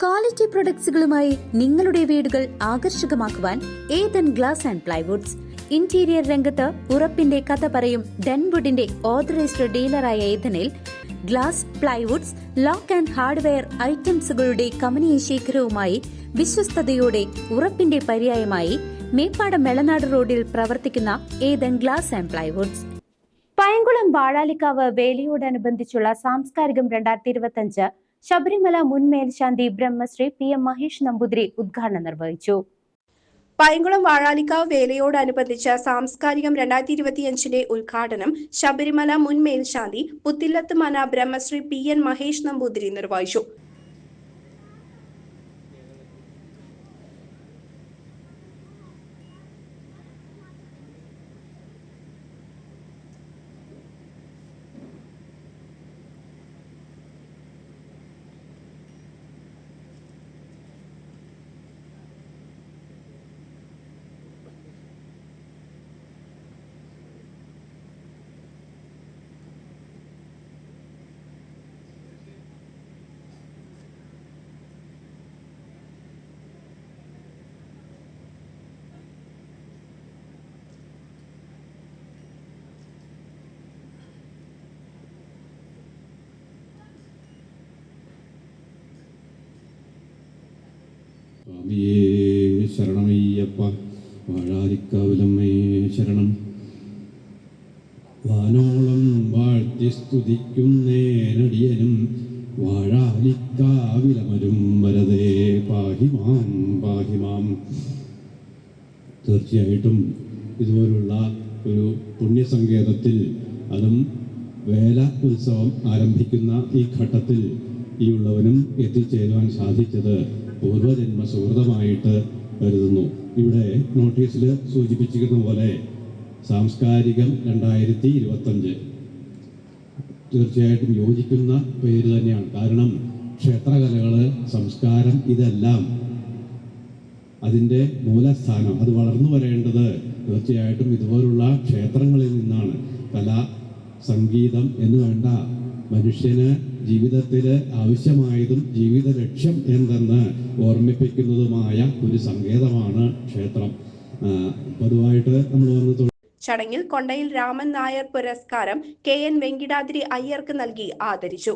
Quality പ്രൊഡക്ട്സുകളുമായി നിങ്ങളുടെ വീടുകൾ ആകർഷകമാക്കുവാൻ Ethan glass and plywoods. Interior രംഗത്ത് ഉറപ്പിന്റെ കഥ പറയും ഡെൻവുഡിന്റെ ഓതറൈസ്ഡ് ഡീലറായ ഏതനിൽ glass plywoods lock and hardware ഐറ്റംസുകളുടെ കമനീയ ശേഖരവുമായി വിശ്വസ്തയോടെ ഉറപ്പിന്റെ പര്യായമായി മേപ്പാടം മെളനാട് റോഡിൽ പ്രവർത്തിക്കുന്ന Ethan glass and plywoods. Payankulam Vazhalikkavu വേലിയോടനുബന്ധിച്ചുള്ള സാംസ്കാരികം രണ്ടായിരത്തി ഇരുപത്തിയഞ്ച് ശബരിമല മുൻ മേൽശാന്തി ബ്രഹ്മശ്രീ പി എം മഹേഷ് നമ്പൂതിരി ഉദ്ഘാടനം നിർവഹിച്ചു. പൈങ്കുളം വാഴാലിക്കാവ് വേലയോടനുബന്ധിച്ച സാംസ്കാരികം രണ്ടായിരത്തി ഇരുപത്തിയഞ്ചിന്റെ ഉദ്ഘാടനം ശബരിമല മുൻ മേൽശാന്തി പുത്തില്ലത്ത് മന ബ്രഹ്മശ്രീ പി എൻ മഹേഷ് നമ്പൂതിരി നിർവഹിച്ചു. ശരണമയ്യപ്പ വാഴാതിക്കാവിലമ്മേ ശരണം. വാനോളം വാഴ്ത്തി സ്തുതിക്കുന്നേനടിയനും വാഴാലിക്കാവിലമരും വരതേ പാഹിമാം പാഹിമാം. തീർച്ചയായിട്ടും ഇതുപോലുള്ള ഒരു പുണ്യസങ്കേതത്തിൽ അതും വേല ഉത്സവം ആരംഭിക്കുന്ന ഈ ഘട്ടത്തിൽ ഈ ഉള്ളവനും എത്തിച്ചേരുവാൻ സാധിച്ചത് പൂർവജന്മ സുഹൃതമായിട്ട് കരുതുന്നു. ഇവിടെ നോട്ടീസിൽ സൂചിപ്പിച്ചിരിക്കുന്ന പോലെ സാംസ്കാരികം രണ്ടായിരത്തി ഇരുപത്തഞ്ച് തീർച്ചയായിട്ടും യോജിക്കുന്ന പേര് തന്നെയാണ്. കാരണം ക്ഷേത്രകലകൾ സംസ്കാരം ഇതെല്ലാം അതിന്റെ മൂലസ്ഥാനം. അത് വളർന്നു വരേണ്ടത് തീർച്ചയായിട്ടും ഇതുപോലുള്ള ക്ഷേത്രങ്ങളിൽ നിന്നാണ്. കല സംഗീതം എന്ന് വേണ്ട മനുഷ്യന് ജീവിതത്തിൽ ആവശ്യമായതും ജീവിത ലക്ഷ്യം എന്തെന്ന് ഓർമ്മിപ്പിക്കുന്നതുമായ ഒരു സങ്കേതമാണ് ക്ഷേത്രം. പൊതുവായിട്ട് നമ്മൾ വന്ന് ചടങ്ങിൽ കൊണ്ടയിൽ രാമൻ നായർ പുരസ്കാരം കെ എൻ വെങ്കിടാദ്രി അയ്യർക്ക് നൽകി ആദരിച്ചു.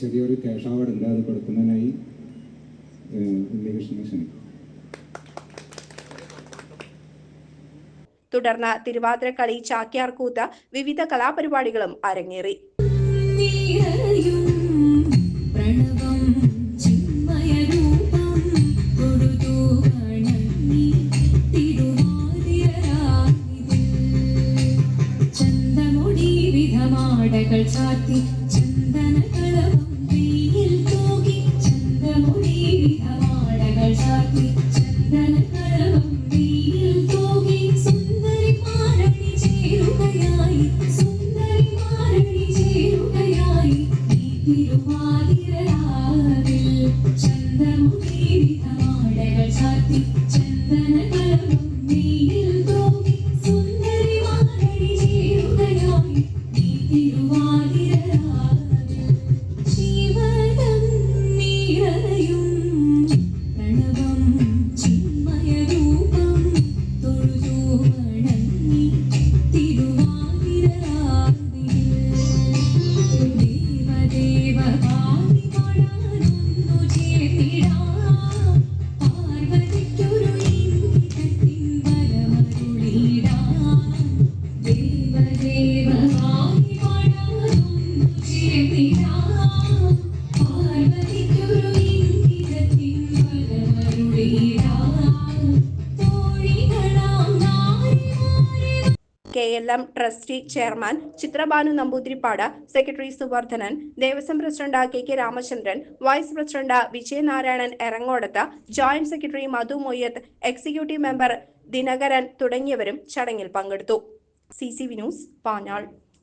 ചെറിയൊരു ക്യാഷ് അവാർഡ് ഉണ്ട് അത് കൊടുക്കുന്നതിനായി ഉണ്ണികൃഷ്ണനെ ക്ഷണിക്കും തുടർന്ന് തിരുവാതിരക്കളി ചാക്യാർകൂത്ത് വിവിധ കലാപരിപാടികളും അരങ്ങേറി. ചാത്തി ചന്തമുടി വിധമാടകൾ ചാത്തി ചന്ദനകളവും നിറയും K L M trustee chairman Chitrabhanu Namboothiripad secretary Suvardhanan Devaswom president K K Ramachandran vice president Vijayanarayanan Erangodath joint secretary Madhu Moyyath executive member Dinakaran തുടങ്ങിയവരും ചടങ്ങിൽ പങ്കെടുത്തു. C C V news Panjal.